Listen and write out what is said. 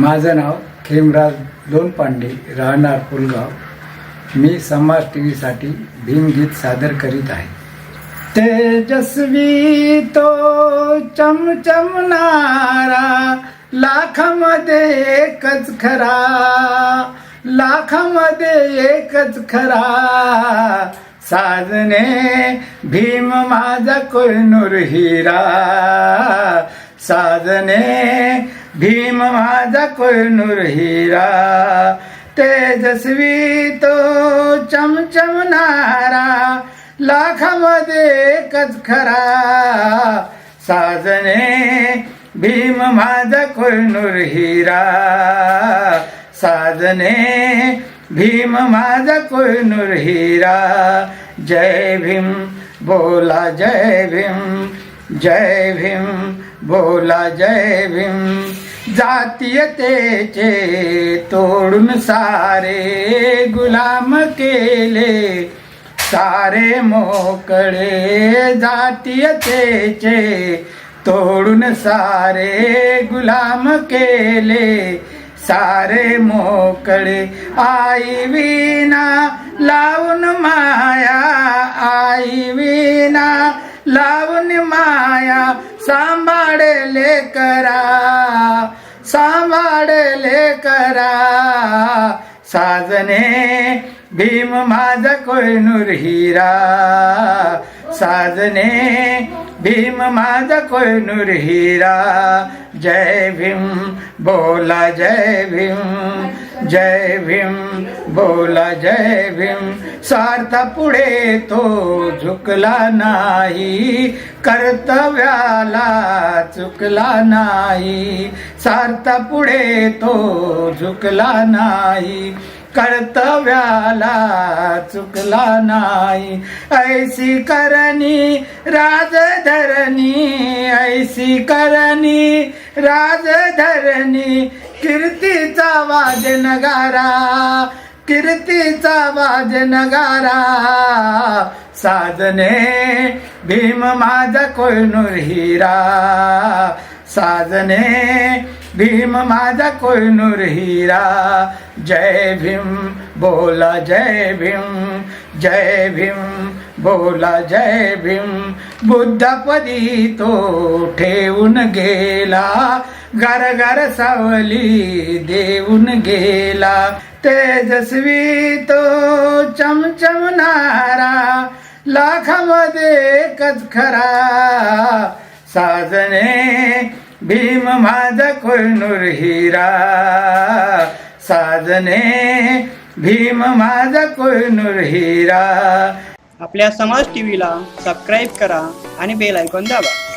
माझं नाव खेमराज लोणपांडे राहणार पुलगाव. मी समाज टी व्हीसाठी भीमगीत सादर करीत आहे. तेजस्वी तो चमचमणारा लाखामध्ये एकच खरा लाखामध्ये एकच खरा. साजने भीम माझा कोयनूर हिरा. साजने भीम माझा कोयनूर हिरा. तेजस्वी तो चमचमणारा लाखामध्ये एकच खरा. साजने भीम माझा कोयनूर हिरा. साजने भीम माझा कोयनूर हिरा. जय भीम बोला जय भीम जय भीम बोला जय भीम. जातीयतेचे तोडून सारे गुलाम केले. सारे मोकळे जातीयतेचे तोडून सारे गुलाम केले. सारे मोकळे आई विना लावून माया आई विना लावून माया सांभाळले करा सांभाळले करा. साजने भीम माझा कोयनूर हिरा साजने भीम माझा कोयनूर हिरा. जय भीम बोला जय भीम जय भीम बोला जय भीम. सार्थ पुढे तो झुकला नाही कर्तव्याला चुकला नाही. सार्थ पुढे तो झुकला नाही. कर्तव्याला चुकला नाही. ऐसी करणी राजधरणी ऐसी करणी राजधरणी कीर्तीचा वाज नगारा कीर्तीचा वाज नगारा. साजने भीम माझा कोयनूर हिरा. साजने। भीम माझा कोयनूर हिरा। जय भीम बोला जय भीम। जय भीम बोला जय भीम। बुद्धपदी तो ठेवून गेला। घर घर सावली देऊन गेला। तेजस्वी तो चमचमणारा। लाखामध्ये एकच खरा साजने भीम माझा कोयनूर हिरा. साजने भीम माझा कोयनूर हिरा. आपल्या समाज टी व्हीला सबस्क्राईब करा आणि बेल ऐकून दाबा.